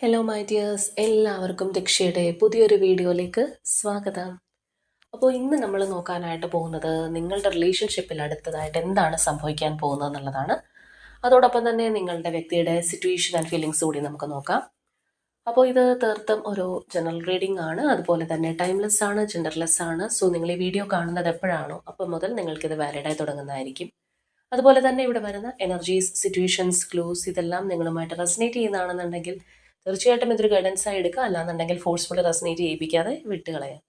Hello my dears എല്ലാവർക്കും ദക്ഷയുടെ പുതിയൊരു വീഡിയോയിലേക്ക് സ്വാഗതം. അപ്പോൾ ഇന്ന് നമ്മൾ നോക്കാനായിട്ട് പോകുന്നത് നിങ്ങളുടെ റിലേഷൻഷിപ്പിൽ അടുത്തതായിട്ട് എന്താണ് സംഭവിക്കാൻ പോകുന്നത് എന്നുള്ളതാണ്. അതോടൊപ്പം തന്നെ നിങ്ങളുടെ വ്യക്തിയുടെ സിറ്റുവേഷൻ ആൻഡ് ഫീലിങ്സ് കൂടി നമുക്ക് നോക്കാം. അപ്പോൾ ഇത് തീർത്തും ഒരു ജനറൽ റീഡിംഗ് ആണ്. അതുപോലെ തന്നെ ടൈംലെസ് ആണ് ജെൻഡർലെസ് ആണ്. സോ നിങ്ങൾ ഈ വീഡിയോ കാണുന്നത് എപ്പോഴാണോ അപ്പോൾ മുതൽ നിങ്ങൾക്കിത് വാലിഡായി തുടങ്ങുന്നതായിരിക്കും. അതുപോലെ തന്നെ ഇവിടെ വരുന്ന എനർജീസ് സിറ്റുവേഷൻസ് ക്ലൂസ് ഇതെല്ലാം നിങ്ങളുമായിട്ട് റെസനേറ്റ് ചെയ്യുന്നതാണെന്നുണ്ടെങ്കിൽ തീർച്ചയായിട്ടും ഇതൊരു ഗൈഡൻസ് ആയി എടുക്കുക. അല്ലാന്നുണ്ടെങ്കിൽ ഫോഴ്സ്ഫുള്ളി റെസനേറ്റ് ചെയ്യിപ്പിക്കാതെ വിട്ടുകളയാം.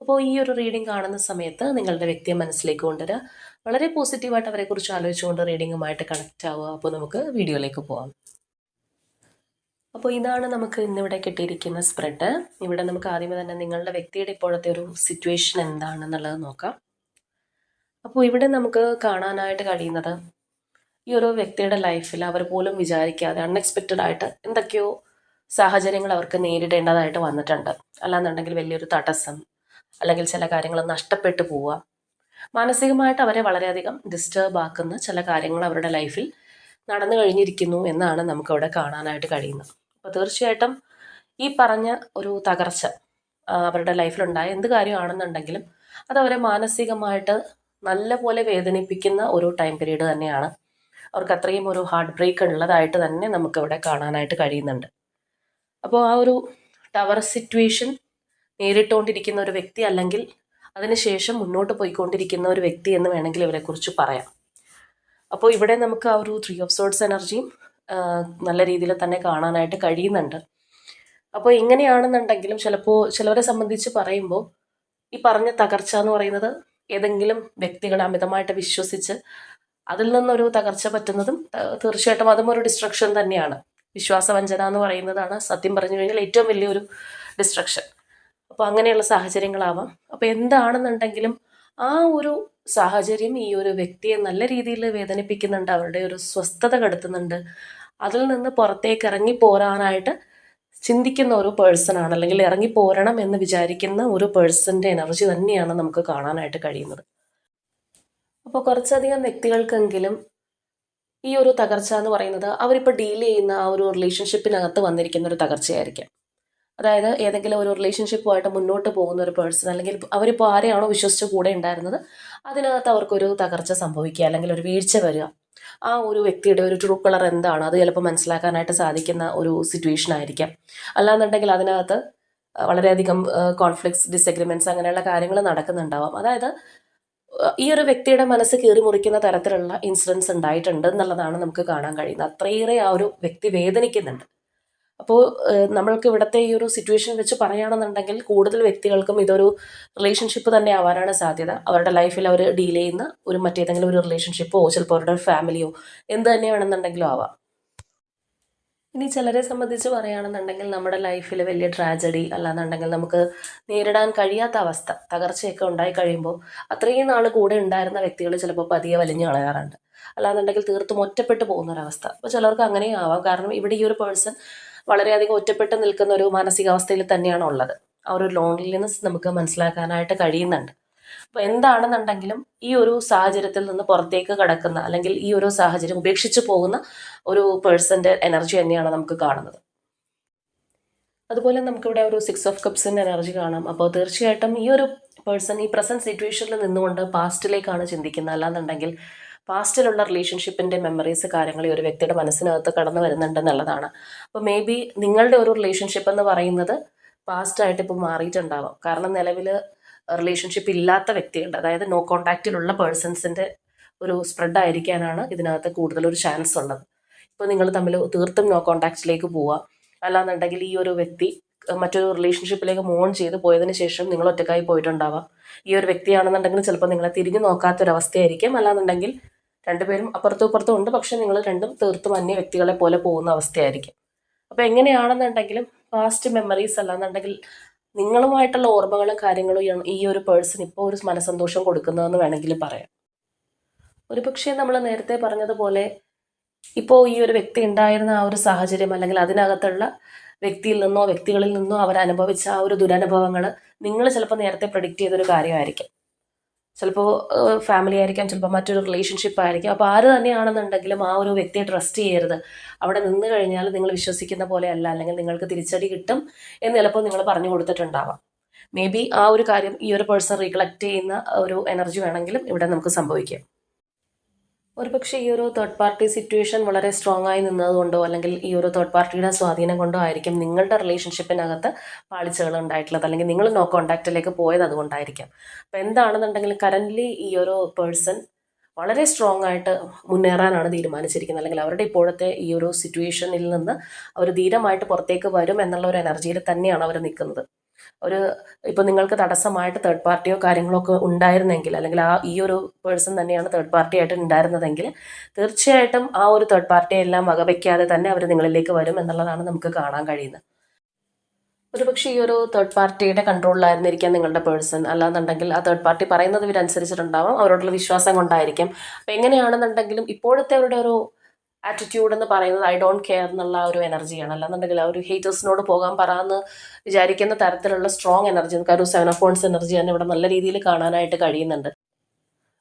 അപ്പോൾ ഈ ഒരു റീഡിംഗ് കാണുന്ന സമയത്ത് നിങ്ങളുടെ വ്യക്തിയെ മനസ്സിലേക്ക് കൊണ്ടുവരിക. വളരെ പോസിറ്റീവായിട്ട് അവരെക്കുറിച്ച് ആലോചിച്ചുകൊണ്ട് റീഡിങ്ങുമായിട്ട് കണക്റ്റ് ആവുക. അപ്പോൾ നമുക്ക് വീഡിയോയിലേക്ക് പോവാം. അപ്പോൾ ഇതാണ് നമുക്ക് ഇന്നിവിടെ കിട്ടിയിരിക്കുന്ന സ്പ്രെഡ് ഇവിടെ നമുക്ക് ആദ്യമേ തന്നെ നിങ്ങളുടെ വ്യക്തിയുടെ ഇപ്പോഴത്തെ ഒരു സിറ്റുവേഷൻ എന്താണെന്നുള്ളത് നോക്കാം. അപ്പോൾ ഇവിടെ നമുക്ക് കാണാനായിട്ട് കഴിയുന്നത് ഈ ഒരു വ്യക്തിയുടെ ലൈഫിൽ അവർ പോലും വിചാരിക്കാതെ അൺഎക്സ്പെക്റ്റഡ് ആയിട്ട് എന്തൊക്കെയോ സാഹചര്യങ്ങൾ അവർക്ക് നേരിടേണ്ടതായിട്ട് വന്നിട്ടുണ്ട്. അല്ലാന്നുണ്ടെങ്കിൽ വലിയൊരു തടസ്സം അല്ലെങ്കിൽ ചില കാര്യങ്ങൾ നഷ്ടപ്പെട്ടു പോവുക. മാനസികമായിട്ട് അവരെ വളരെയധികം ഡിസ്റ്റർബ് ആക്കുന്ന ചില കാര്യങ്ങൾ അവരുടെ ലൈഫിൽ നടന്നു കഴിഞ്ഞിരിക്കുന്നു എന്നാണ് നമുക്കവിടെ കാണാനായിട്ട് കഴിയുന്നത്. അപ്പോൾ തീർച്ചയായിട്ടും ഈ പറഞ്ഞ ഒരു തകർച്ച അവരുടെ ലൈഫിലുണ്ടായ എന്ത് കാര്യമാണെന്നുണ്ടെങ്കിലും അത് അവരെ മാനസികമായിട്ട് നല്ലപോലെ വേദനിപ്പിക്കുന്ന ഒരു ടൈം പീരീഡ് തന്നെയാണ്. അവർക്ക് അത്രയും ഒരു ഹാർട്ട് ബ്രേക്ക് ഉള്ളതായിട്ട് തന്നെ നമുക്കിവിടെ കാണാനായിട്ട് കഴിയുന്നുണ്ട്. അപ്പോൾ ആ ഒരു ടവർ സിറ്റുവേഷൻ നേരിട്ടുകൊണ്ടിരിക്കുന്ന ഒരു വ്യക്തി അല്ലെങ്കിൽ അതിനുശേഷം മുന്നോട്ട് പോയിക്കൊണ്ടിരിക്കുന്ന ഒരു വ്യക്തി എന്ന് വേണമെങ്കിൽ ഇവരെക്കുറിച്ച് പറയാം. അപ്പോൾ ഇവിടെ നമുക്ക് ആ ഒരു ത്രീ ഓഫ് സോഡ്സ് എനർജിയും നല്ല രീതിയിൽ തന്നെ കാണാനായിട്ട് കഴിയുന്നുണ്ട്. അപ്പോൾ എങ്ങനെയാണെന്നുണ്ടെങ്കിലും ചിലപ്പോൾ ചിലവരെ സംബന്ധിച്ച് പറയുമ്പോൾ ഈ പറഞ്ഞ തകർച്ച എന്ന് പറയുന്നത് ഏതെങ്കിലും വ്യക്തികളെ അമിതമായിട്ട് വിശ്വസിച്ച് അതിൽ നിന്നൊരു തകർച്ച പറ്റുന്നതും തീർച്ചയായിട്ടും അതും ഒരു ഡിസ്ട്രക്ഷൻ തന്നെയാണ്. വിശ്വാസവഞ്ചന എന്ന് പറയുന്നതാണ് സത്യം പറഞ്ഞു കഴിഞ്ഞാൽ ഏറ്റവും വലിയൊരു ഡിസ്ട്രക്ഷൻ അപ്പോൾ അങ്ങനെയുള്ള സാഹചര്യങ്ങളാവാം. അപ്പോൾ എന്താണെന്നുണ്ടെങ്കിലും ആ ഒരു സാഹചര്യം ഈ ഒരു വ്യക്തിയെ നല്ല രീതിയിൽ വേദനിപ്പിക്കുന്നുണ്ട് അവരുടെ ഒരു സ്വസ്ഥത കെടുത്തുന്നുണ്ട്. അതിൽ നിന്ന് പുറത്തേക്ക് ഇറങ്ങി പോരാനായിട്ട് ചിന്തിക്കുന്ന ഒരു പേഴ്സണാണ് അല്ലെങ്കിൽ ഇറങ്ങി പോരണം എന്ന് വിചാരിക്കുന്ന ഒരു പേഴ്സന്റെ എനർജി തന്നെയാണ് നമുക്ക് കാണാനായിട്ട് കഴിയുന്നത്. അപ്പോൾ കുറച്ചധികം വ്യക്തികൾക്കെങ്കിലും ഈ ഒരു തകർച്ച എന്ന് പറയുന്നത് അവരിപ്പോൾ ഡീൽ ചെയ്യുന്ന ആ ഒരു റിലേഷൻഷിപ്പിനകത്ത് വന്നിരിക്കുന്ന ഒരു തകർച്ചയായിരിക്കാം. അതായത് ഏതെങ്കിലും ഒരു റിലേഷൻഷിപ്പുമായിട്ട് മുന്നോട്ട് പോകുന്ന ഒരു പേഴ്സൺ അല്ലെങ്കിൽ അവരിപ്പോൾ ആരെയാണോ വിശ്വസിച്ച് കൂടെ ഉണ്ടായിരുന്നത് അതിനകത്ത് അവർക്കൊരു തകർച്ച സംഭവിക്കുക അല്ലെങ്കിൽ ഒരു വീഴ്ച വരിക. ആ ഒരു വ്യക്തിയുടെ ഒരു ട്രൂ കളർ എന്താണ്? അത് ചിലപ്പോൾ മനസ്സിലാക്കാനായിട്ട് സാധിക്കുന്ന ഒരു സിറ്റുവേഷൻ ആയിരിക്കാം. അല്ലാന്നുണ്ടെങ്കിൽ അതിനകത്ത് വളരെയധികം കോൺഫ്ലിക്ട്സ് ഡിസഗ്രിമെന്റ്സ് അങ്ങനെയുള്ള കാര്യങ്ങൾ നടക്കുന്നുണ്ടാവാം. അതായത് ഈ ഒരു വ്യക്തിയുടെ മനസ്സ് കീറി മുറിക്കുന്ന തരത്തിലുള്ള ഇൻസിഡൻസ് ഉണ്ടായിട്ടുണ്ട് എന്നുള്ളതാണ് നമുക്ക് കാണാൻ കഴിയുന്നത്. അത്രയേറെ ആ ഒരു വ്യക്തി വേദനിക്കുന്നുണ്ട്. അപ്പോൾ നമ്മൾക്ക് ഇവിടുത്തെ ഈ ഒരു സിറ്റുവേഷൻ വെച്ച് പറയുകയാണെന്നുണ്ടെങ്കിൽ കൂടുതൽ വ്യക്തികൾക്കും ഇതൊരു റിലേഷൻഷിപ്പ് തന്നെ ആവാനാണ് സാധ്യത. അവരുടെ ലൈഫിൽ അവർ ഡീൽ ചെയ്യുന്ന ഒരു മറ്റേതെങ്കിലും ഒരു റിലേഷൻഷിപ്പോ ചിലപ്പോൾ അവരുടെ ഫാമിലിയോ എന്ത് തന്നെ വേണമെന്നുണ്ടെങ്കിലും ആവാം. ഇനി ചിലരെ സംബന്ധിച്ച് പറയുകയാണെന്നുണ്ടെങ്കിൽ നമ്മുടെ ലൈഫിൽ വലിയ ട്രാജഡി അല്ലാന്നുണ്ടെങ്കിൽ നമുക്ക് നേരിടാൻ കഴിയാത്ത അവസ്ഥ തകർച്ചയൊക്കെ ഉണ്ടായി കഴിയുമ്പോൾ അത്രയും നാൾ കൂടെ ഉണ്ടായിരുന്ന വ്യക്തികൾ ചിലപ്പോൾ പതിയെ വലിഞ്ഞു കളയാറുണ്ട്. അല്ലാന്നുണ്ടെങ്കിൽ തീർത്തും ഒറ്റപ്പെട്ടു പോകുന്ന ഒരവസ്ഥ അപ്പോൾ ചിലർക്ക് അങ്ങനെയും ആവാം കാരണം ഇവിടെ ഈ ഒരു പേഴ്സൺ വളരെയധികം ഒറ്റപ്പെട്ട് നിൽക്കുന്ന ഒരു മാനസികാവസ്ഥയിൽ തന്നെയാണ് ഉള്ളത് ആ ഒരു ലോൺലിനെസ് നമുക്ക് മനസ്സിലാക്കാനായിട്ട് കഴിയുന്നുണ്ട്. അപ്പോൾ എന്താണെന്നുണ്ടെങ്കിലും ഈ ഒരു സാഹചര്യത്തിൽ നിന്ന് പുറത്തേക്ക് കടക്കുന്ന അല്ലെങ്കിൽ ഈ ഒരു സാഹചര്യം ഉപേക്ഷിച്ചു പോകുന്ന ഒരു പേഴ്സന്റെ എനർജി തന്നെയാണ് നമുക്ക് കാണുന്നത്. അതുപോലെ നമുക്കിവിടെ ഒരു സിക്സ് ഓഫ് കപ്സിന്റെ എനർജി കാണാം. അപ്പോൾ തീർച്ചയായിട്ടും ഈ ഒരു പേഴ്സൺ ഈ പ്രസന്റ് സിറ്റുവേഷനിൽ നിന്നുകൊണ്ട് പാസ്റ്റിലേക്കാണ് ചിന്തിക്കുന്നത്. അല്ലാന്നുണ്ടെങ്കിൽ പാസ്റ്റിലുള്ള റിലേഷൻഷിപ്പിന്റെ മെമ്മറീസ് കാര്യങ്ങൾ ഈ ഒരു വ്യക്തിയുടെ മനസ്സിനകത്ത് കടന്നു വരുന്നുണ്ടെന്നുള്ളതാണ് അപ്പോൾ മേ ബി നിങ്ങളുടെ ഒരു റിലേഷൻഷിപ്പ് എന്ന് പറയുന്നത് പാസ്റ്റായിട്ട് ഇപ്പോൾ മാറിയിട്ടുണ്ടാവാം. കാരണം നിലവിൽ റിലേഷൻഷിപ്പ് ഇല്ലാത്ത വ്യക്തികളുടെ അതായത് നോ കോണ്ടാക്റ്റിലുള്ള പേഴ്സൺസിന്റെ ഒരു സ്പ്രെഡ് ആയിരിക്കാനാണ് ഇതിനകത്ത് കൂടുതൽ ഒരു ചാൻസ് ഉള്ളത്. ഇപ്പോൾ നിങ്ങൾ തമ്മിൽ തീർത്തും നോ കോണ്ടാക്റ്റിലേക്ക് പോവുക. അല്ലാന്നുണ്ടെങ്കിൽ ഈ ഒരു വ്യക്തി മറ്റൊരു റിലേഷൻഷിപ്പിലേക്ക് മോൺ ചെയ്ത് പോയതിന് ശേഷം നിങ്ങൾ ഒറ്റക്കായി പോയിട്ടുണ്ടാവാം. ഈ ഒരു വ്യക്തിയാണെന്നുണ്ടെങ്കിൽ ചിലപ്പോൾ നിങ്ങളെ തിരിഞ്ഞു നോക്കാത്തൊരവസ്ഥയായിരിക്കും. അല്ലാന്നുണ്ടെങ്കിൽ രണ്ടുപേരും അപ്പുറത്തും ഇപ്പുറത്തും ഉണ്ട്. പക്ഷെ നിങ്ങൾ രണ്ടും തീർത്തും അന്യ വ്യക്തികളെ പോലെ പോകുന്ന അവസ്ഥയായിരിക്കും. അപ്പോൾ എങ്ങനെയാണെന്നുണ്ടെങ്കിലും പാസ്റ്റ് മെമ്മറീസ് അല്ലാന്നുണ്ടെങ്കിൽ നിങ്ങളുമായിട്ടുള്ള ഓർമ്മകളും കാര്യങ്ങളും ഈ- ഒരു പേഴ്സൺ ഇപ്പോൾ ഒരു മനസന്തോഷം കൊടുക്കുന്നതെന്ന് വേണമെങ്കിൽ പറയാം. ഒരു പക്ഷേ നമ്മൾ നേരത്തെ പറഞ്ഞതുപോലെ ഇപ്പോൾ ഈ ഒരു വ്യക്തി ഉണ്ടായിരുന്ന ആ ഒരു സാഹചര്യം അല്ലെങ്കിൽ അതിനകത്തുള്ള വ്യക്തിയിൽ നിന്നോ വ്യക്തികളിൽ നിന്നോ അവർ അനുഭവിച്ച ആ ഒരു ദുരനുഭവങ്ങൾ നിങ്ങൾ ചിലപ്പോൾ നേരത്തെ പ്രഡിക്റ്റ് ചെയ്തൊരു കാര്യമായിരിക്കും. ചിലപ്പോൾ ഫാമിലി ആയിരിക്കാം ചിലപ്പോൾ മറ്റൊരു റിലേഷൻഷിപ്പ് ആയിരിക്കാം. അപ്പോൾ ആര് തന്നെയാണെന്നുണ്ടെങ്കിലും ആ ഒരു വ്യക്തിയെ ട്രസ്റ്റ് ചെയ്യരുത്. അവിടെ നിന്ന് കഴിഞ്ഞാൽ നിങ്ങൾ വിശ്വസിക്കുന്ന പോലെ അല്ല അല്ലെങ്കിൽ നിങ്ങൾക്ക് തിരിച്ചടി കിട്ടും എന്ന് ചിലപ്പോൾ നിങ്ങൾ പറഞ്ഞു കൊടുത്തിട്ടുണ്ടാവാം. മേ ബി ആ ഒരു കാര്യം ഈ ഒരു പേഴ്സൺ റീകളക്ട് ചെയ്യുന്ന ഒരു എനർജി വേണമെങ്കിലും ഇവിടെ നമുക്ക് സംഭവിക്കാം. ഒരുപക്ഷെ ഈ ഒരു തേർഡ് പാർട്ടി സിറ്റുവേഷൻ വളരെ സ്ട്രോങ് ആയി നിന്നതുകൊണ്ടോ അല്ലെങ്കിൽ ഈ ഒരു തേർഡ് പാർട്ടിയുടെ സ്വാധീനം കൊണ്ടോ ആയിരിക്കും നിങ്ങളുടെ റിലേഷൻഷിപ്പിനകത്ത് പാളിച്ചകൾ ഉണ്ടായിട്ടുള്ളത്. അല്ലെങ്കിൽ നിങ്ങൾ നോ കോണ്ടാക്റ്റിലേക്ക് പോയത് അതുകൊണ്ടായിരിക്കാം. അപ്പോൾ എന്താണെന്നുണ്ടെങ്കിൽ കറന്റ്ലി ഈ ഒരു പേഴ്സൺ വളരെ സ്ട്രോങ് ആയിട്ട് മുന്നേറാനാണ് തീരുമാനിച്ചിരിക്കുന്നത്. അല്ലെങ്കിൽ അവരുടെ ഇപ്പോഴത്തെ ഈ ഒരു സിറ്റുവേഷനിൽ നിന്ന് അവർ ധീരമായിട്ട് പുറത്തേക്ക് വരും എന്നുള്ള ഒരു എനർജിയിൽ തന്നെയാണ് അവർ നിൽക്കുന്നത്. ഒരു ഇപ്പോൾ നിങ്ങൾക്ക് തടസ്സമായിട്ട് തേർഡ് പാർട്ടിയോ കാര്യങ്ങളോ ഒക്കെ ഉണ്ടായിരുന്നെങ്കിൽ അല്ലെങ്കിൽ ആ ഈ ഒരു പേഴ്സൺ തന്നെയാണ് തേർഡ് പാർട്ടി ആയിട്ട് ഉണ്ടായിരുന്നതെങ്കിൽ തീർച്ചയായിട്ടും ആ ഒരു തേർഡ് പാർട്ടിയെ എല്ലാം വകവയ്ക്കാതെ തന്നെ അവർ നിങ്ങളിലേക്ക് വരും എന്നുള്ളതാണ് നമുക്ക് കാണാൻ കഴിയുന്നത്. ഒരുപക്ഷെ ഈ ഒരു തേർഡ് പാർട്ടിയുടെ കൺട്രോളിലായിരുന്നിരിക്കാം നിങ്ങളുടെ പേഴ്സൺ അല്ലാന്നുണ്ടെങ്കിൽ ആ തേർഡ് പാർട്ടി പറയുന്നത് ഇവരനുസരിച്ചിട്ടുണ്ടാവും. അവരോടുള്ള വിശ്വാസം കൊണ്ടായിരിക്കും. അപ്പം എങ്ങനെയാണെന്നുണ്ടെങ്കിലും ഇപ്പോഴത്തെ അവരുടെ ഒരു ആറ്റിറ്റ്യൂഡ് എന്ന് പറയുന്നത് ഐ ഡോണ്ട് കെയർ എന്നുള്ള ഒരു എനർജിയാണ് അല്ലാന്നുണ്ടെങ്കിൽ ആ ഒരു ഹേറ്റേഴ്സിനോട് പോകാൻ പറയാമെന്ന് വിചാരിക്കുന്ന തരത്തിലുള്ള സ്ട്രോങ് എനർജി ഒരു സെവൻ ഓഫ് ഫോൺസ് എനർജി തന്നെ ഇവിടെ നല്ല രീതിയിൽ കാണാനായിട്ട് കഴിയുന്നുണ്ട്.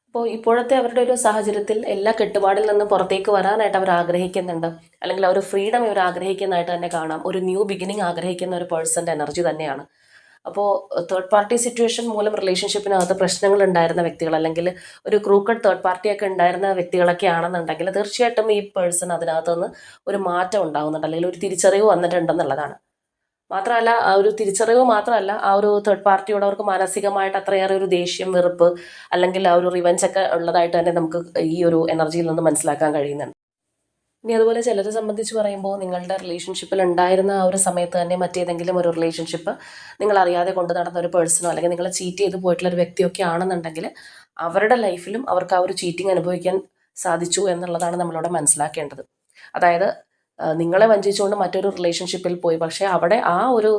അപ്പോൾ ഇപ്പോഴത്തെ അവരുടെ ഒരു സാഹചര്യത്തിൽ എല്ലാ കെട്ടുപാടിൽ നിന്നും പുറത്തേക്ക് വരാനായിട്ട് അവർ ആഗ്രഹിക്കുന്നുണ്ട്. അല്ലെങ്കിൽ ആ ഒരു ഫ്രീഡം ഇവർ ആഗ്രഹിക്കുന്നതായിട്ട് തന്നെ കാണാം. ഒരു ന്യൂ ബിഗിനിങ് ആഗ്രഹിക്കുന്ന ഒരു പേഴ്സന്റെ എനർജി തന്നെയാണ്. അപ്പോൾ തേർഡ് പാർട്ടി സിറ്റുവേഷൻ മൂലം റിലേഷൻഷിപ്പിനകത്ത് പ്രശ്നങ്ങൾ ഉണ്ടായിരുന്ന വ്യക്തികൾ അല്ലെങ്കിൽ ഒരു ക്രൂക്കഡ് തേർഡ് പാർട്ടിയൊക്കെ ഉണ്ടായിരുന്ന വ്യക്തികളൊക്കെ ആണെന്നുണ്ടെങ്കിൽ തീർച്ചയായിട്ടും ഈ പേഴ്സൺ അതിനകത്തുനിന്ന് ഒരു മാറ്റം ഉണ്ടാകുന്നുണ്ട് അല്ലെങ്കിൽ ഒരു തിരിച്ചറിവ് വന്നിട്ടുണ്ടെന്നുള്ളതാണ്. മാത്രമല്ല ആ ഒരു തിരിച്ചറിവ് മാത്രമല്ല ആ ഒരു തേർഡ് പാർട്ടിയോട് അവർക്ക് മാനസികമായിട്ട് അത്രയേറെ ഒരു ദേഷ്യം വെറുപ്പ് അല്ലെങ്കിൽ ആ ഒരു റിവഞ്ച് ഒക്കെ ഉള്ളതായിട്ട് തന്നെ നമുക്ക് ഈ ഒരു എനർജിയിൽ നിന്ന് മനസ്സിലാക്കാൻ കഴിയുന്നുണ്ട്. ഇനി അതുപോലെ ചിലരെ സംബന്ധിച്ച് പറയുമ്പോൾ നിങ്ങളുടെ റിലേഷൻഷിപ്പിൽ ഉണ്ടായിരുന്ന ആ ഒരു സമയത്ത് തന്നെ മറ്റേതെങ്കിലും ഒരു റിലേഷൻഷിപ്പ് നിങ്ങൾ അറിയാതെ കൊണ്ട് നടന്ന ഒരു പേഴ്സണോ അല്ലെങ്കിൽ നിങ്ങളെ ചീറ്റ് ചെയ്ത് പോയിട്ടുള്ള ഒരു വ്യക്തിയൊക്കെ ആണെന്നുണ്ടെങ്കിൽ അവരുടെ ലൈഫിലും അവർക്ക് ആ ഒരു ചീറ്റിംഗ് അനുഭവിക്കാൻ സാധിച്ചു എന്നുള്ളതാണ് നമ്മളോട് മനസ്സിലാക്കേണ്ടത്. അതായത് നിങ്ങളെ വഞ്ചിച്ചുകൊണ്ട് മറ്റൊരു റിലേഷൻഷിപ്പിൽ പോയി. പക്ഷേ അവിടെ ആ ഒരു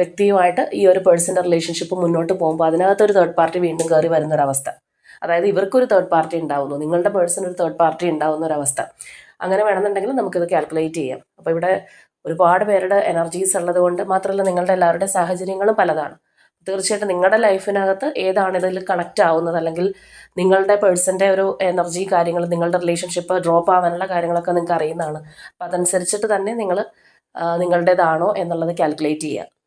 വ്യക്തിയുമായിട്ട് ഈ ഒരു പേഴ്സന്റെ റിലേഷൻഷിപ്പ് മുന്നോട്ട് പോകുമ്പോൾ അതിനകത്ത് ഒരു തേർഡ് പാർട്ടി വീണ്ടും കയറി വരുന്നൊരവസ്ഥ അതായത് ഇവർക്കൊരു തേർഡ് പാർട്ടി ഉണ്ടാവുന്നു. നിങ്ങളുടെ പേഴ്സൺ ഒരു തേർഡ് പാർട്ടി ഉണ്ടാവുന്ന ഒരു അവസ്ഥ. അങ്ങനെ വേണമെന്നുണ്ടെങ്കിൽ നമുക്കിത് കാൽക്കുലേറ്റ് ചെയ്യാം. അപ്പോൾ ഇവിടെ ഒരുപാട് പേരുടെ എനർജീസ് ഉള്ളത് കൊണ്ട് മാത്രമല്ല നിങ്ങളുടെ എല്ലാവരുടെ സാഹചര്യങ്ങളും പലതാണ്. തീർച്ചയായിട്ടും നിങ്ങളുടെ ലൈഫിനകത്ത് ഏതാണ് ഇതിൽ കണക്റ്റ് ആവുന്നത്? അല്ലെങ്കിൽ നിങ്ങളുടെ പേഴ്സന്റെ ഒരു എനർജി കാര്യങ്ങൾ നിങ്ങളുടെ റിലേഷൻഷിപ്പ് ഡ്രോപ്പ് ആവാനുള്ള കാര്യങ്ങളൊക്കെ നിങ്ങൾക്ക് അറിയുന്നതാണ്. അപ്പോൾ അതനുസരിച്ചിട്ട് തന്നെ നിങ്ങൾ നിങ്ങളുടേതാണോ എന്നുള്ളത് കാൽക്കുലേറ്റ് ചെയ്യുക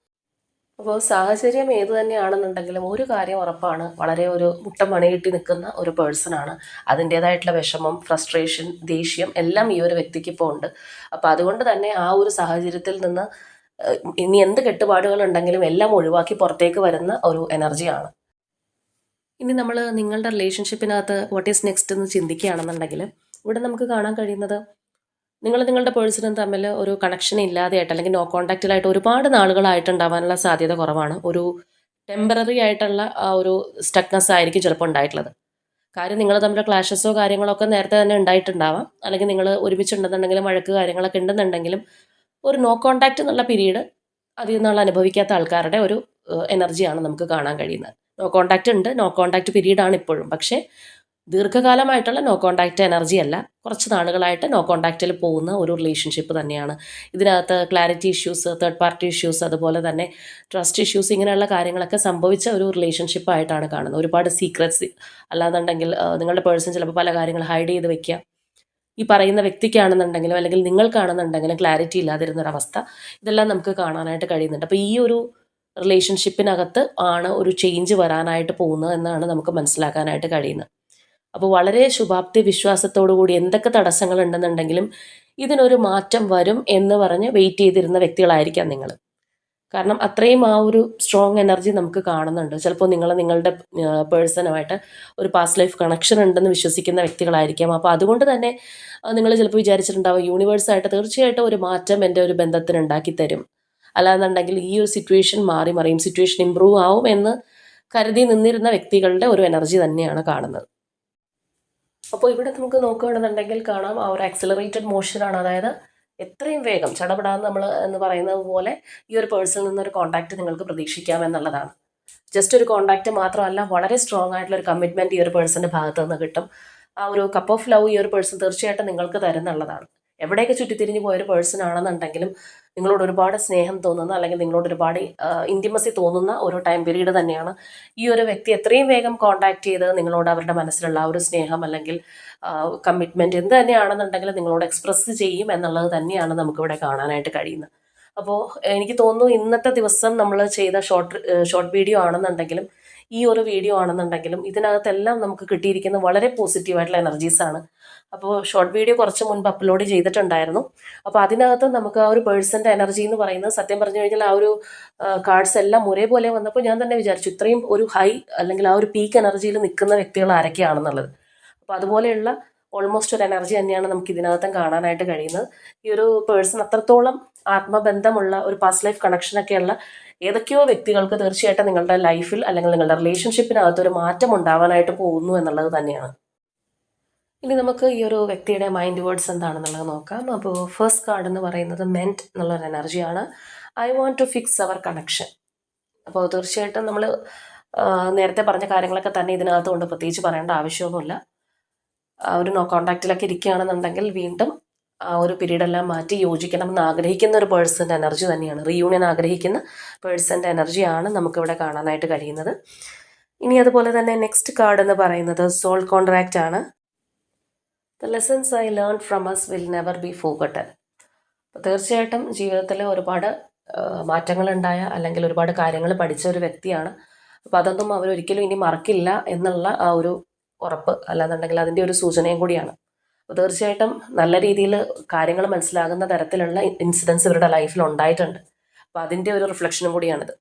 അപ്പോൾ സാഹചര്യം ഏത് തന്നെയാണെന്നുണ്ടെങ്കിലും ഒരു കാര്യം ഉറപ്പാണ്. വളരെ ഒരു മുട്ടം മണികിട്ടി നിൽക്കുന്ന ഒരു പേഴ്സണാണ് അതിന്റേതായിട്ടുള്ള വിഷമം ഫ്രസ്ട്രേഷൻ ദേഷ്യം എല്ലാം ഈ ഒരു വ്യക്തിക്ക് ഇപ്പോൾ ഉണ്ട്. അപ്പോൾ അതുകൊണ്ട് തന്നെ ആ ഒരു സാഹചര്യത്തിൽ നിന്ന് ഇനി എന്ത് കെട്ടുപാടുകൾ ഉണ്ടെങ്കിലും എല്ലാം ഒഴിവാക്കി പുറത്തേക്ക് വരുന്ന ഒരു എനർജിയാണ് ഇനി നമ്മൾ നിങ്ങളുടെ റിലേഷൻഷിപ്പിനകത്ത് വാട്ട് ഈസ് നെക്സ്റ്റ് എന്ന് ചിന്തിക്കുകയാണെന്നുണ്ടെങ്കിൽ ഇവിടെ നമുക്ക് കാണാൻ കഴിയുന്നത് നിങ്ങൾ നിങ്ങളുടെ പേഴ്സണും തമ്മിൽ ഒരു കണക്ഷൻ ഇല്ലാതെയായിട്ട് അല്ലെങ്കിൽ നോ കോണ്ടാക്റ്റിലായിട്ട് ഒരുപാട് നാളുകളായിട്ടുണ്ടാവാനുള്ള സാധ്യത കുറവാണ്. ഒരു ടെമ്പററി ആയിട്ടുള്ള ആ ഒരു സ്റ്റക്നെസ് ആയിരിക്കും ചിലപ്പോൾ ഉണ്ടായിട്ടുള്ളത്. കാര്യം നിങ്ങൾ തമ്മിൽ ക്ലാഷസോ കാര്യങ്ങളോ ഒക്കെ നേരത്തെ തന്നെ ഉണ്ടായിട്ടുണ്ടാവാം. അല്ലെങ്കിൽ നിങ്ങൾ ഒരുമിച്ചുണ്ടെന്നുണ്ടെങ്കിലും വഴക്ക് കാര്യങ്ങളൊക്കെ ഉണ്ടെന്നുണ്ടെങ്കിലും ഒരു നോ കോണ്ടാക്റ്റ് എന്നുള്ള പീരീഡ് അതിൽ നിന്നുള്ള അനുഭവിക്കാത്ത ആൾക്കാരുടെ ഒരു എനർജിയാണ് നമുക്ക് കാണാൻ കഴിയുന്നത്. നോ കോണ്ടാക്റ്റ് ഉണ്ട് നോ കോണ്ടാക്റ്റ് പീരീഡാണ് ഇപ്പോഴും. പക്ഷേ ദീർഘകാലമായിട്ടുള്ള നോ കോണ്ടാക്റ്റ് എനർജി അല്ല. കുറച്ച് നാളുകളായിട്ട് നോ കോണ്ടാക്റ്റിൽ പോകുന്ന ഒരു റിലേഷൻഷിപ്പ് തന്നെയാണ്. ഇതിനകത്ത് clarity issues third party issues അതുപോലെ തന്നെ ട്രസ്റ്റ് ഇഷ്യൂസ് ഇങ്ങനെയുള്ള കാര്യങ്ങളൊക്കെ സംഭവിച്ച ഒരു റിലേഷൻഷിപ്പ് ആയിട്ടാണ് കാണുന്നത്. ഒരുപാട് സീക്രറ്റ്സ് അല്ലാന്നുണ്ടെങ്കിൽ നിങ്ങളുടെ പേഴ്സൺ ചിലപ്പോൾ പല കാര്യങ്ങൾ ഹൈഡ് ചെയ്ത് വെക്കുക. ഈ പറയുന്ന വ്യക്തിക്കാണെന്നുണ്ടെങ്കിലും അല്ലെങ്കിൽ നിങ്ങൾക്കാണെന്നുണ്ടെങ്കിലും ക്ലാരിറ്റി ഇല്ലാതിരുന്നൊരവസ്ഥ ഇതെല്ലാം നമുക്ക് കാണാനായിട്ട് കഴിയുന്നുണ്ട്. അപ്പോൾ ഈ ഒരു റിലേഷൻഷിപ്പിനകത്ത് ആണ് ഒരു ചേഞ്ച് വരാനായിട്ട് പോകുന്നത് എന്നാണ് നമുക്ക് മനസ്സിലാക്കാനായിട്ട് കഴിയുന്നത്. അപ്പോൾ വളരെ ശുഭാപ്തി വിശ്വാസത്തോടുകൂടി എന്തൊക്കെ തടസ്സങ്ങൾ ഉണ്ടെന്നുണ്ടെങ്കിലും ഇതിനൊരു മാറ്റം വരും എന്ന് പറഞ്ഞ് വെയിറ്റ് ചെയ്തിരുന്ന വ്യക്തികളായിരിക്കാം നിങ്ങൾ കാരണം അത്രയും ആ ഒരു സ്ട്രോങ് എനർജി നമുക്ക് കാണുന്നുണ്ട്. ചിലപ്പോൾ നിങ്ങൾ നിങ്ങളുടെ പേഴ്സണുമായിട്ട് ഒരു പാസ്റ്റ് ലൈഫ് കണക്ഷൻ ഉണ്ടെന്ന് വിശ്വസിക്കുന്ന വ്യക്തികളായിരിക്കാം. അപ്പോൾ അതുകൊണ്ട് തന്നെ നിങ്ങൾ ചിലപ്പോൾ വിചാരിച്ചിട്ടുണ്ടാവും യൂണിവേഴ്സായിട്ട് തീർച്ചയായിട്ടും ഒരു മാറ്റം എന്റെ ഒരു ബന്ധത്തിന് തരും. അല്ലാന്നുണ്ടെങ്കിൽ ഈ ഒരു സിറ്റുവേഷൻ മാറി മറിയും സിറ്റുവേഷൻ ഇമ്പ്രൂവ് ആവും എന്ന് കരുതി നിന്നിരുന്ന വ്യക്തികളുടെ ഒരു എനർജി തന്നെയാണ് കാണുന്നത്. അപ്പോൾ ഇവിടെ നമുക്ക് നോക്കുകയാണെന്നുണ്ടെങ്കിൽ കാണാം ആ ഒരു ആക്സിലറേറ്റഡ് മോഷനാണ് അതായത് എത്രയും വേഗം ചടപടാന്ന് നമ്മൾ എന്ന് പറയുന്നത് പോലെ ഈ ഒരു പേഴ്സണിൽ നിന്നൊരു കോൺടാക്റ്റ് നിങ്ങൾക്ക് പ്രതീക്ഷിക്കാം എന്നുള്ളതാണ്. ജസ്റ്റ് ഒരു കോൺടാക്റ്റ് മാത്രമല്ല വളരെ സ്ട്രോങ് ആയിട്ടുള്ള ഒരു കമ്മിറ്റ്മെന്റ് ഈ ഒരു പേഴ്സന്റെ ഭാഗത്തു നിന്ന് കിട്ടും. ആ ഒരു കപ്പ് ഓഫ് ലവ് ഈ ഒരു പേഴ്സൺ തീർച്ചയായിട്ടും നിങ്ങൾക്ക് തരുന്നുള്ളതാണ്. എവിടെയൊക്കെ ചുറ്റിത്തിരിഞ്ഞ് പോയൊരു പേഴ്സൺ ആണെന്നുണ്ടെങ്കിലും നിങ്ങളോട് ഒരുപാട് സ്നേഹം തോന്നുന്ന അല്ലെങ്കിൽ നിങ്ങളോട് ഒരുപാട് ഇന്റിമസി തോന്നുന്ന ഒരു ടൈം പീരീഡ് തന്നെയാണ് ഈ ഒരു വ്യക്തി എത്രയും വേഗം കോണ്ടാക്ട് ചെയ്ത് നിങ്ങളോട് അവരുടെ മനസ്സിലുള്ള ആ ഒരു സ്നേഹം അല്ലെങ്കിൽ കമ്മിറ്റ്മെന്റ് എന്ത് തന്നെയാണെന്നുണ്ടെങ്കിലും നിങ്ങളോട് എക്സ്പ്രസ് ചെയ്യും എന്നുള്ളത് തന്നെയാണ് നമുക്കിവിടെ കാണാനായിട്ട് കഴിയുന്നത്. അപ്പോൾ എനിക്ക് തോന്നുന്നു ഇന്നത്തെ ദിവസം നമ്മൾ ചെയ്ത ഷോർട്ട് ഷോർട്ട് വീഡിയോ ആണെന്നുണ്ടെങ്കിലും ഈ ഒരു വീഡിയോ ആണെന്നുണ്ടെങ്കിലും ഇതിനകത്തെല്ലാം നമുക്ക് കിട്ടിയിരിക്കുന്ന വളരെ പോസിറ്റീവായിട്ടുള്ള എനർജീസാണ് അപ്പോൾ ഷോർട്ട് വീഡിയോ കുറച്ച് മുൻപ് അപ്ലോഡ് ചെയ്തിട്ടുണ്ടായിരുന്നു. അപ്പോൾ അതിനകത്ത് നമുക്ക് ആ ഒരു പേഴ്സന്റെ എനർജി എന്ന് പറയുന്നത് സത്യം പറഞ്ഞു കഴിഞ്ഞാൽ ആ ഒരു കാർഡ്സ് എല്ലാം ഒരേപോലെ വന്നപ്പോൾ ഞാൻ തന്നെ വിചാരിച്ചു ഇത്രയും ഒരു ഹൈ അല്ലെങ്കിൽ ആ ഒരു പീക്ക് എനർജിയിൽ നിൽക്കുന്ന വ്യക്തികൾ ആരൊക്കെയാണെന്നുള്ളത്. അപ്പോൾ അതുപോലെയുള്ള ഓൾമോസ്റ്റ് ഒരു എനർജി തന്നെയാണ് നമുക്ക് ഇതിനകത്തും കാണാനായിട്ട് കഴിയുന്നത്. ഈ ഒരു പേഴ്സൺ അത്രത്തോളം ആത്മബന്ധമുള്ള ഒരു പാസ്റ്റ് ലൈഫ് കണക്ഷനൊക്കെയുള്ള ഏതൊക്കെയോ വ്യക്തികൾക്ക് തീർച്ചയായിട്ടും നിങ്ങളുടെ ലൈഫിൽ അല്ലെങ്കിൽ നിങ്ങളുടെ റിലേഷൻഷിപ്പിനകത്ത് ഒരു മാറ്റം ഉണ്ടാവാനായിട്ട് പോകുന്നു എന്നുള്ളത് തന്നെയാണ്. ഇനി നമുക്ക് ഈ ഒരു വ്യക്തിയുടെ മൈൻഡ് വേർഡ്സ് എന്താണെന്നുള്ളത് നോക്കാം. അപ്പോൾ ഫസ്റ്റ് കാർഡ് എന്ന് പറയുന്നത് മെന്റ് എന്നുള്ളൊരു എനർജിയാണ് I want to fix our connection അപ്പോൾ തീർച്ചയായിട്ടും നമ്മൾ നേരത്തെ പറഞ്ഞ കാര്യങ്ങളൊക്കെ തന്നെ ഇതിനകത്ത് കൊണ്ട് പ്രത്യേകിച്ച് പറയേണ്ട ആവശ്യമൊന്നുമില്ല. ഒരു നോ കോണ്ടാക്റ്റിലൊക്കെ ഇരിക്കുകയാണെന്നുണ്ടെങ്കിൽ വീണ്ടും ആ ഒരു പീരീഡ് എല്ലാം മാറ്റി യോജിക്കണമെന്ന് ആഗ്രഹിക്കുന്ന ഒരു പേഴ്സന്റെ എനർജി തന്നെയാണ്. റീയൂണിയൻ ആഗ്രഹിക്കുന്ന പേഴ്സന്റെ എനർജിയാണ് നമുക്കിവിടെ കാണാനായിട്ട് കഴിയുന്നത്. ഇനി അതുപോലെ തന്നെ നെക്സ്റ്റ് കാർഡ് എന്ന് പറയുന്നത് സോൾ കോൺട്രാക്റ്റ് ആണ്. The lessons I learn from us will never be forgotten തീർച്ചയായിട്ടും ജീവിതത്തിൽ ഒരുപാട് മാറ്റങ്ങളുണ്ടായ അല്ലെങ്കിൽ ഒരുപാട് കാര്യങ്ങൾ പഠിച്ച ഒരു വ്യക്തിയാണ്. അപ്പോൾ അതൊന്നും അവരൊരിക്കലും ഇനി മറക്കില്ല എന്നുള്ള ആ ഒരു ഉറപ്പ് അല്ലാന്നുണ്ടെങ്കിൽ അതിന്റെ ഒരു സൂചനയും കൂടിയാണ്. അപ്പോൾ തീർച്ചയായിട്ടും നല്ല രീതിയിൽ കാര്യങ്ങൾ മനസ്സിലാകുന്ന തരത്തിലുള്ള ഇൻസിഡൻസ് ഇവരുടെ ലൈഫിൽ ഉണ്ടായിട്ടുണ്ട്. അപ്പോൾ അതിന്റെ ഒരു റിഫ്ലക്ഷനും കൂടിയാണിത്.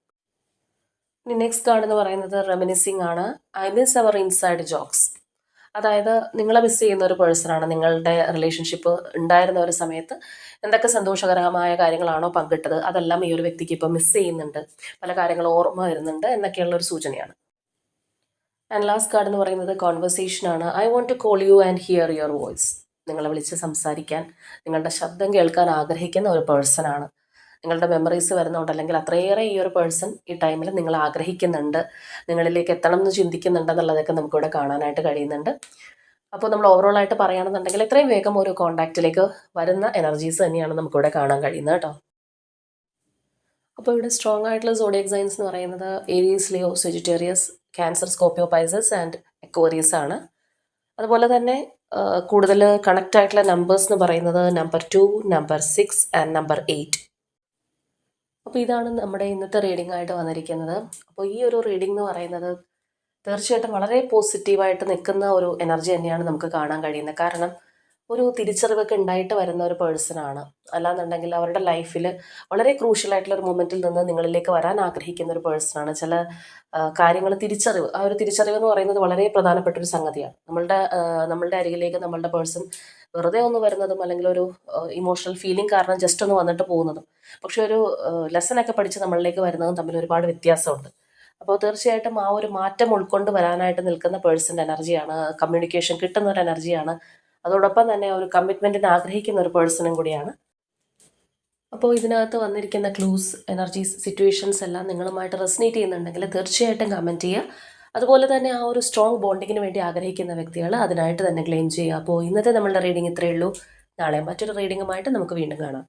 ഇനി നെക്സ്റ്റ് എന്ന് പറയുന്നത് റെമിനിസിങ് ആണ്. I means our inside jokes. അതായത് നിങ്ങളെ മിസ് ചെയ്യുന്ന ഒരു പേഴ്സണാണ് നിങ്ങളുടെ റിലേഷൻഷിപ്പ് ഉണ്ടായിരുന്ന ഒരു സമയത്ത് എന്തൊക്കെ സന്തോഷകരമായ കാര്യങ്ങളാണോ പങ്കിട്ടത്? അതെല്ലാം ഈ ഒരു വ്യക്തിക്ക് ഇപ്പോൾ മിസ് ചെയ്യുന്നുണ്ട്. പല കാര്യങ്ങളും ഓർമ്മ വരുന്നുണ്ട് എന്നൊക്കെയുള്ള ഒരു സൂചനയാണ്. ആൻഡ് ലാസ്റ്റ് കാർഡ് എന്ന് പറയുന്നത് കോൺവെർസേഷൻ ആണ്. I want to call you and hear your voice നിങ്ങളെ വിളിച്ച് സംസാരിക്കാൻ നിങ്ങളുടെ ശബ്ദം കേൾക്കാൻ ആഗ്രഹിക്കുന്ന ഒരു പേഴ്സൺ ആണ്. നിങ്ങളുടെ മെമ്മറീസ് വരുന്നുണ്ട് അല്ലെങ്കിൽ അത്രയേറെ ഈ ഒരു പേഴ്സൺ ഈ ടൈമിൽ നിങ്ങൾ ആഗ്രഹിക്കുന്നുണ്ട്. നിങ്ങളിലേക്ക് എത്തണം എന്ന് ചിന്തിക്കുന്നുണ്ട് എന്നുള്ളതൊക്കെ നമുക്കിവിടെ കാണാനായിട്ട് കഴിയുന്നുണ്ട്. അപ്പോൾ നമ്മൾ ഓവറോൾ ആയിട്ട് പറയുകയാണെന്നുണ്ടെങ്കിൽ എത്രയും വേഗം ഒരു കോണ്ടാക്റ്റിലേക്ക് വരുന്ന എനർജീസ് തന്നെയാണ് നമുക്കിവിടെ കാണാൻ കഴിയുന്നത് കേട്ടോ. അപ്പോൾ ഇവിടെ സ്ട്രോങ് ആയിട്ടുള്ള സോഡിയക് സൈൻസ് എന്ന് പറയുന്നത് Aries Leo Sagittarius Cancer Scorpio Pisces and Aquarius ആണ്. അതുപോലെ തന്നെ കൂടുതൽ കണക്റ്റ് ആയിട്ടുള്ള നമ്പേഴ്സ് എന്ന് പറയുന്നത് number two number six and number eight അപ്പോൾ ഇതാണ് നമ്മുടെ ഇന്നത്തെ റീഡിംഗ് ആയിട്ട് വന്നിരിക്കുന്നത്. അപ്പോൾ ഈ ഒരു റീഡിംഗ് എന്ന് പറയുന്നത് തീർച്ചയായിട്ടും വളരെ പോസിറ്റീവായിട്ട് നിൽക്കുന്ന ഒരു എനർജി തന്നെയാണ് നമുക്ക് കാണാൻ കഴിയുന്നത്. കാരണം ഒരു തിരിച്ചറിവൊക്കെ ഉണ്ടായിട്ട് വരുന്ന ഒരു പേഴ്സണാണ് അല്ലാന്നുണ്ടെങ്കിൽ അവരുടെ ലൈഫിൽ വളരെ ക്രൂഷ്യലായിട്ടുള്ള ഒരു മൊമെന്റിൽ നിന്ന് നിങ്ങളിലേക്ക് വരാൻ ആഗ്രഹിക്കുന്ന ഒരു പേഴ്സണാണ് ചില കാര്യങ്ങൾ തിരിച്ചറിവ് ആ ഒരു തിരിച്ചറിവ് എന്ന് പറയുന്നത് വളരെ പ്രധാനപ്പെട്ട ഒരു സംഗതിയാണ്. നമ്മളുടെ നമ്മളുടെ അരികിലേക്ക് നമ്മളുടെ പേഴ്സൺ വെറുതെ ഒന്ന് വരുന്നതും അല്ലെങ്കിൽ ഒരു ഇമോഷണൽ ഫീലിംഗ് കാരണം ജസ്റ്റ് ഒന്ന് വന്നിട്ട് പോകുന്നതും പക്ഷെ ഒരു ലെസനൊക്കെ പഠിച്ച് നമ്മളിലേക്ക് വരുന്നതും തമ്മിൽ ഒരുപാട് വ്യത്യാസമുണ്ട്. അപ്പോൾ തീർച്ചയായിട്ടും ആ ഒരു മാറ്റം ഉൾക്കൊണ്ട് വരാനായിട്ട് നിൽക്കുന്ന പേഴ്സന്റെ എനർജിയാണ് കമ്മ്യൂണിക്കേഷൻ കിട്ടുന്ന ഒരു എനർജിയാണ് അതോടൊപ്പം തന്നെ ഒരു കമ്മിറ്റ്മെന്റിന് ആഗ്രഹിക്കുന്ന ഒരു പേഴ്സണും കൂടിയാണ്. അപ്പോൾ ഇതിനകത്ത് വന്നിരിക്കുന്ന ക്ലൂസ് എനർജീസ് സിറ്റുവേഷൻസ് എല്ലാം നിങ്ങളുമായിട്ട് റെസിനേറ്റ് ചെയ്യുന്നുണ്ടെങ്കിൽ തീർച്ചയായിട്ടും കമന്റ് ചെയ്യുക. അതുപോലെ തന്നെ ആ ഒരു സ്ട്രോങ് ബോണ്ടിങ്ങിന് വേണ്ടി ആഗ്രഹിക്കുന്ന വ്യക്തികൾ അതിനായിട്ട് തന്നെ ക്ലെയിം ചെയ്യുക. അപ്പോൾ ഇന്നത്തെ നമ്മളുടെ റീഡിംഗ് ഇത്രയേ ഉള്ളൂ. നാളെ മറ്റൊരു റീഡിങ്ങുമായിട്ട് നമുക്ക് വീണ്ടും കാണാം.